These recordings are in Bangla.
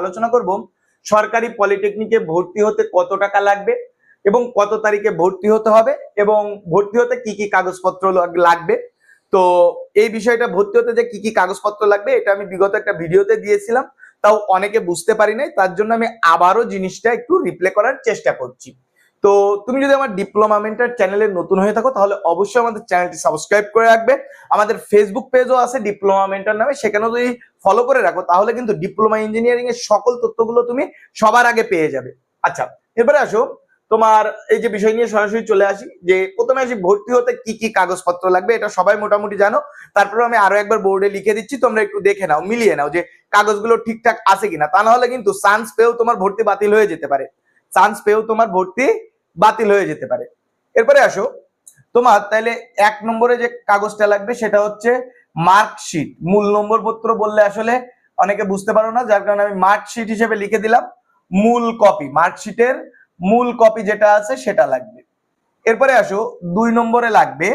আলোচনা সরকারি পলিটেকনিকে ভর্তি হতে কত টাকা লাগবে এবং কত তারিখে ভর্তি হতে হবে এবং ভর্তি হতে কি কি কাগজপত্র লাগবে। তো এই বিষয়টা ভর্তি হতে যে কি কি কাগজপত্র লাগবে, এটা আমি বিগত একটা ভিডিওতে দিয়েছিলাম। তাও অনেকে বুঝতে পারি নাই, তার জন্য আমি আবারও জিনিসটা একটু রিপ্লে করার চেষ্টা করছি। তো তুমি যদি আমার ডিপ্লোমা মেন্টার চ্যানেলে নতুন হয়ে থাকো, তাহলে অবশ্যই আমাদের চ্যানেলটি সাবস্ক্রাইব করে রাখবে। আমাদের ফেসবুক পেজও আছে ডিপ্লোমা মেন্টার নামে, সেখানেও যদি ফলো করে রাখো, তাহলে কিন্তু ডিপ্লোমা ইঞ্জিনিয়ারিং এর সকল তথ্যগুলো তুমি সবার আগে পেয়ে যাবে। আচ্ছা এবারে আসো। তোমার এই যে বিষয় নিয়ে সরাসরি চলে আসি, যে প্রথমে আসি ভর্তি হতে কি কি কাগজপত্র লাগবে, এটা সবাই মোটামুটি জানো। তারপরে আমি আরও একবার বোর্ডে লিখে দিচ্ছি, তোমরা একটু দেখে নাও, মিলিয়ে নাও যে কাগজগুলো ঠিকঠাক আছে কিনা। তা না হলে কিন্তু চান্স পেয়েও তোমার ভর্তি বাতিল হয়ে যেতে পারে। চান্স পেয়েও তোমার ভর্তি বাতিল হয়ে যেতে পারে। এরপরে আসো, তোমার তাহলে এক নম্বরে যে কাগজটা লাগবে সেটা হচ্ছে মার্কশিট। মূল নম্বর পত্র বললে আসলে অনেকে বুঝতে পারো না, যার কারণে আমি মার্কশিট হিসেবে লিখে দিলাম, মূল কপি। মার্কশিটের মূল কপি যেটা আছে সেটা লাগবে। এরপরে আসো, দুই নম্বরে লাগবে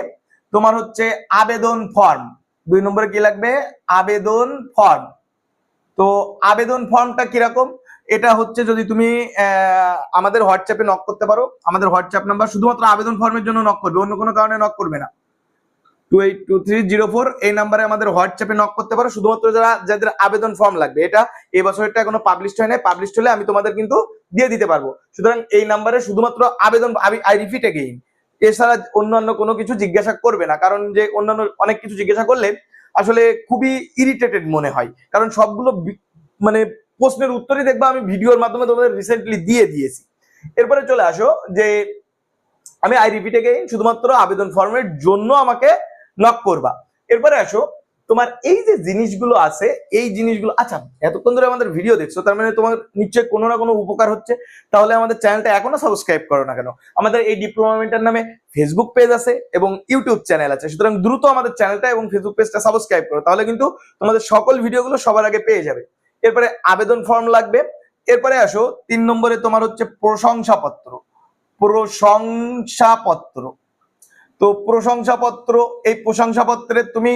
তোমার হচ্ছে আবেদন ফর্ম। দুই নম্বরে কি লাগবে? আবেদন ফর্ম। তো আবেদন ফর্মটা কীরকম? এটা হচ্ছে যদি তুমি আমাদের হোয়াটসঅ্যাপে নক করতে পারো। আমাদের হোয়াটসঅ্যাপ নাম্বার শুধুমাত্র আবেদন ফর্মের জন্য নক করবে, অন্য কোনো কারণে নক করবে না। Two eight two three zero four এই নাম্বারে আমাদের হোয়াটসঅ্যাপে নক করতে পারো, শুধুমাত্র যারা, যাদের আবেদন ফর্ম লাগবে। এটা এই বছরটা এখনও পাবলিশ হয় নাই। পাবলিশ হলে আমি তোমাদের কিন্তু দিয়ে দিতে পারব। সুতরাং এই নাম্বারে শুধুমাত্র আবেদন আই রিপিট এগেইন এছাড়া অন্যান্য কোনো কিছু জিজ্ঞাসা করবে না, কারণ যে অন্যান্য অনেক কিছু জিজ্ঞাসা করলে আসলে খুবই ইরিটেটেড মনে হয়। কারণ সবগুলো মানে প্রশ্নের উত্তরই দেখবা আমি ভিডিওর মাধ্যমে তোমাদের রিসেন্টলি দিয়ে দিয়েছি। এরপরে চলে আসো যে আমি আই রিপিট এগেইন শুধুমাত্র আবেদন ফর্মের জন্য আমাকে নক করবা। এরপরে আসো, তোমার এই যে জিনিসগুলো আছে, এই জিনিসগুলো আচ্ছা এতক্ষণ ধরে আমাদের ভিডিও দেখছ, তার মানে তোমার নিশ্চয়ই কোনো না কোনো উপকার হচ্ছে, তাহলে আমাদের চ্যানেলটা এখনও সাবস্ক্রাইব করো না কেন? আমাদের এই ডিপ্লোমামেন্টের নামে ফেসবুক পেজ আছে এবং ইউটিউব চ্যানেল আছে। সুতরাং দ্রুত আমাদের চ্যানেলটা এবং ফেসবুক পেজটা সাবস্ক্রাইব করো, তাহলে কিন্তু তোমাদের সকল ভিডিওগুলো সবার আগে পেয়ে যাবে। এরপরে আবেদন ফর্ম লাগবে। এরপরে আসো, তিন নম্বরে তোমার হচ্ছে প্রশংসাপত্র। প্রশংসাপত্র। তো প্রশংসাপত্র, এই প্রশংসাপত্রের তুমি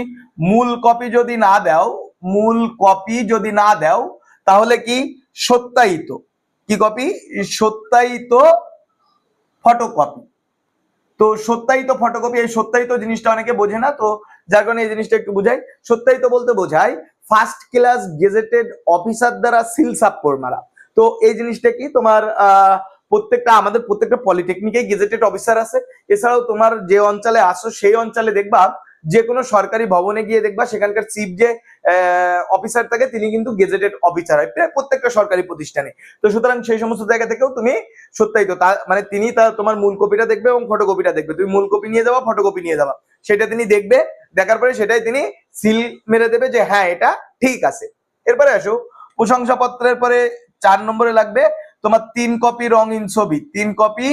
মূল কপি যদি না দাও, মূল কপি যদি না দাও, তাহলে কি? সত্যায়িত। কি কপি সত্যায়িত ফটোকপি তো সত্যায়িত ফটোকপি এই সত্যায়িত জিনিসটা অনেকে বোঝে না, তো যার কারণে এই জিনিসটা একটু বোঝাই। সত্যায়িত বলতে বোঝাই ফার্স্ট ক্লাস গেজেটেড অফিসার দ্বারা সিল সাপ্পর মারা। তো এই জিনিসটা কি? তোমার প্রত্যেকটা, আমাদের প্রত্যেকটা পলিটেকনিকে গেজেটেড অফিসার আছে। এছাড়াও তোমার যে অঞ্চলে আসো, সেই অঞ্চলে দেখবা যে কোনো সরকারি ভবনে গিয়ে দেখবা সেখানকার চিফ যে অফিসার থাকে, তিনি কিন্তু গেজেটেড অফিসার হয়, প্রায় প্রত্যেকটা সরকারি প্রতিষ্ঠানে। তো সুতরাং সেই সমস্ত জায়গা থেকেও তুমি সত্যায়িত। তা মানে তিনি তার তোমার মূল কপিটা দেখবে এবং ফটোকপিটা দেখবে। তুমি মূল কপি নিয়ে যাবা ফটোকপি নিয়ে যাবা। সেটা তিনি দেখবে, দেখার পরে সেটাই তিনি সিল মেরে দেবে যে হ্যাঁ এটা ঠিক আছে। এরপরে আসো, প্রশংসাপত্রের পরে চার নম্বরে লাগবে, তোমার তিন কপি রঙিন ছবি। তিন কপি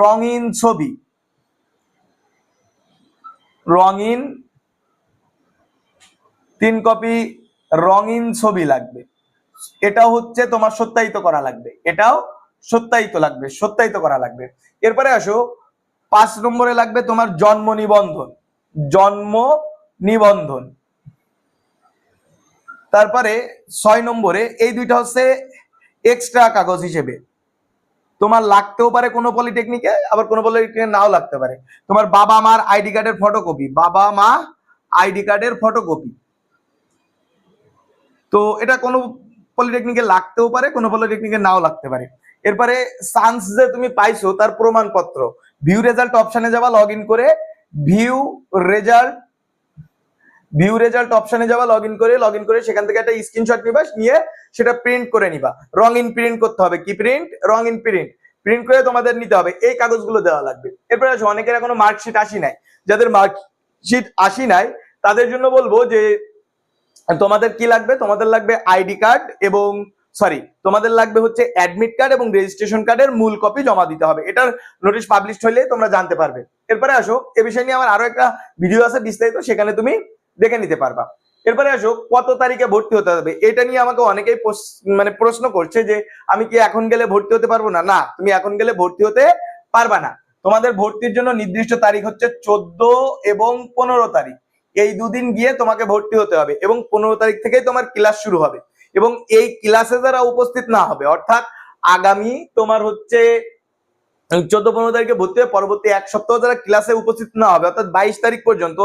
রঙিন ছবি। রঙিন তিন কপি রঙিন ছবি লাগবে। এটাও হচ্ছে তোমার সত্যায়িত করা লাগবে। এটাও সত্যায়িত লাগবে, সত্যায়িত করা লাগবে। এরপরে আসো, পাঁচ নম্বরে লাগবে তোমার জন্ম নিবন্ধন। জন্ম নিবন্ধন। তারপরে ছয় নম্বরে, এই দুইটা হচ্ছে এক্সট্রা কাগজ হিসেবে। তোমার লাগতেও পারে কোনো পলিটেকনিকে আবার কোনো পলিটেকনিকে নাও লাগতে পারে। তোমার বাবা মার আইডি কার্ডের ফটোকপি বাবা মা আইডি কার্ডের ফটোকপি তো এটা কোনো পলিটেকনিকে লাগতেও পারে, কোনো পলিটেকনিকে নাও লাগতে পারে। এরপরে চান্স যে তুমি পাইছো তার প্রমাণপত্র। ভিউ রেজাল্ট অপশনে যাবা লগ করে ভিউ রেজাল্ট ভিউ রেজাল্ট অপশনে যাবা লগ ইন করে লগ ইন করে সেখান থেকে একটা স্ক্রিনশট নিবা, নিয়ে সেটা প্রিন্ট করে নিবা। রঙিন প্রিন্ট করতে হবে। কি প্রিন্ট রঙিন প্রিন্ট প্রিন্ট করে তোমাদের নিতে হবে। এই কাগজগুলো দেওয়া লাগবে। এরপরে আসো, অনেকের এখনও মার্কশিট আসি নাই। যাদের মার্কশিট আসি নাই, তাদের জন্য বলব যে, তোমাদের কি লাগবে? তোমাদের লাগবে আইডি কার্ড এবং সরি তোমাদের লাগবে হচ্ছে অ্যাডমিট কার্ড এবং রেজিস্ট্রেশন কার্ডের মূল কপি জমা দিতে হবে। এটার নোটিশ পাবলিশ হলে তোমরা জানতে পারবে। এরপরে আসো, এ বিষয় নিয়ে আমার আরও একটা ভিডিও আছে বিস্তারিত। সেখানে তুমি দেখে নিতে পারবা। এরপরে আসো, কত তারিখে ভর্তি হতে হবে? এটা নিয়ে আমাকে অনেকেই মানে প্রশ্ন করছে যে, আমি কি এখন গেলে ভর্তি হতে পারব না? না, তুমি এখন গেলে ভর্তি হতে পারবা না। তোমাদের ভর্তির জন্য নির্দিষ্ট তারিখ হচ্ছে চোদ্দ এবং পনেরো তারিখ। এই দুদিন গিয়ে তোমাকে ভর্তি হতে হবে এবং পনেরো তারিখ থেকেই তোমার ক্লাস শুরু হবে। এবং এই ক্লাসে যারা উপস্থিত না হবে, অর্থাৎ আগামী তোমার হচ্ছে চোদ্দ পনেরো তারিখে ভর্তি হয়ে পরবর্তী এক সপ্তাহ যারা ক্লাসে উপস্থিত না হবে, অর্থাৎ বাইশ তারিখ পর্যন্ত,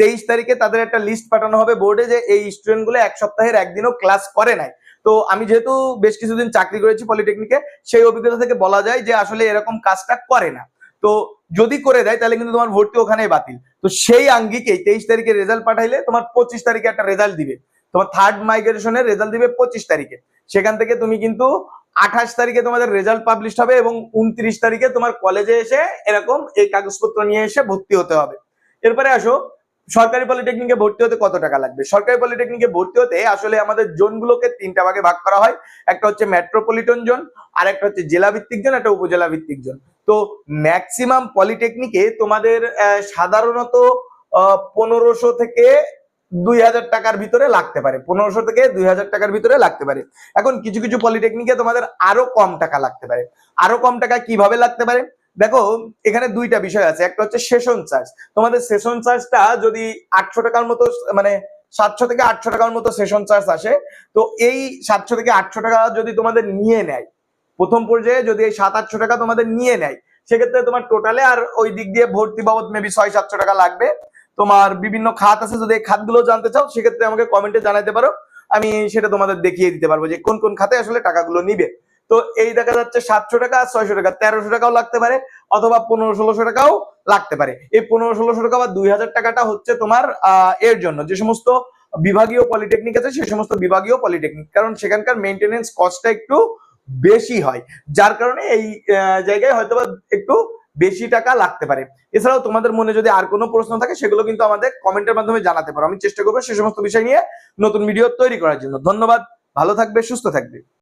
তেইশ তারিখে তাদের একটা লিস্ট পাঠানো হবে বোর্ডে যে এই স্টুডেন্টগুলো এক সপ্তাহের একদিনও ক্লাস করে নাই। তো আমি যেহেতু বেশ কিছুদিন চাকরি করেছি পলিটেকনিকে সেই অভিজ্ঞতা থেকে বলা যায় যে আসলে এরকম কাজটা করে না। তো যদি করে দেয়, তাহলে কিন্তু তোমার ভর্তি ওখানেই বাতিল। তো সেই আঙ্গিকেই তেইশ তারিখে রেজাল্ট পাঠাইলে তোমার পঁচিশ তারিখে একটা রেজাল্ট দিবে। তোমার থার্ড মাইগ্রেশনের রেজাল্ট দিবে পঁচিশ তারিখে। সেখান থেকে তুমি কিন্তু আঠাশ তারিখে তোমাদের রেজাল্ট পাবলিশ হবে এবং উনত্রিশ তারিখে তোমার কলেজে এসে এরকম এই কাগজপত্র নিয়ে এসে ভর্তি হতে হবে। এরপরে আসো, সরকারি পলিটেকনিকে ভর্তি হতে কত টাকা লাগবে? সরকারি পলিটেকনিকে ভর্তি হতে আসলে আমাদের জোনগুলোকে তিনটা ভাগে ভাগ করা হয়। একটা হচ্ছে মেট্রোপলিটন জোন আর একটা হচ্ছে জেলা ভিত্তিক জোন একটা উপজেলা ভিত্তিক জোন তো ম্যাক্সিমাম পলিটেকনিকে তোমাদের সাধারণত পনেরোশো থেকে দুই হাজার টাকার ভিতরে লাগতে পারে। পনেরোশো থেকে দুই হাজার টাকার ভিতরে লাগতে পারে। এখন কিছু কিছু পলিটেকনিকে তোমাদের আরও কম টাকা লাগতে পারে। আরও কম টাকা কীভাবে লাগতে পারে? দেখো, এখানে দুইটা বিষয় আছে। একটা হচ্ছে সেশন চার্জ তোমাদের সেশন চার্জটা যদি আটশো টাকার মতো মানে সাতশো থেকে আটশো টাকার মতো সেশন চার্জ আসে, তো এই সাতশো থেকে আটশো টাকা যদি তোমাদের নিয়ে নেয়, প্রথম পর্যায়ে যদি এই সাত আটশো টাকা তোমাদের নিয়ে নেয়, সেক্ষেত্রে তোমার টোটালে আর ওই দিক দিয়ে ভর্তি বাবদ মেবি ছয় সাতশো টাকা লাগবে। তোমার বিভিন্ন খাত আছে, যদি এই খাতগুলো জানতে চাও, সেক্ষেত্রে আমাকে কমেন্টে জানাতে পারো। আমি সেটা তোমাদের দেখিয়ে দিতে পারব যে কোন কোন খাতে আসলে টাকাগুলো নিবে। তো এই দেখা যাচ্ছে সাতশো টাকা, ছয়শো টাকা, তেরোশো টাকাও লাগতে পারে, অথবা পনেরো ষোলোশো টাকাও লাগতে পারে। এই পনেরো ষোলোশো টাকা বা দুই হাজার টাকাটা হচ্ছে তোমার এর জন্য। যে সমস্ত বিভাগীয় পলিটেকনিক আছে সেই সমস্ত বিভাগীয় পলিটেকনিক কারণ সেখানকার মেনটেনেন্স কস্টটা একটু বেশি হয়। যার কারণে এই জায়গায় হয়তো একটু বেশি টাকা লাগতে পারে। এছাড়াও তোমাদের মনে যদি আর কোনো প্রশ্ন থাকে, সেগুলো কিন্তু আমাদের কমেন্টের মাধ্যমে জানাতে পারো। আমি চেষ্টা করব সে সমস্ত বিষয় নিয়ে নতুন ভিডিও তৈরি করার জন্য। ধন্যবাদ, ভালো থাকবে, সুস্থ থাকবে।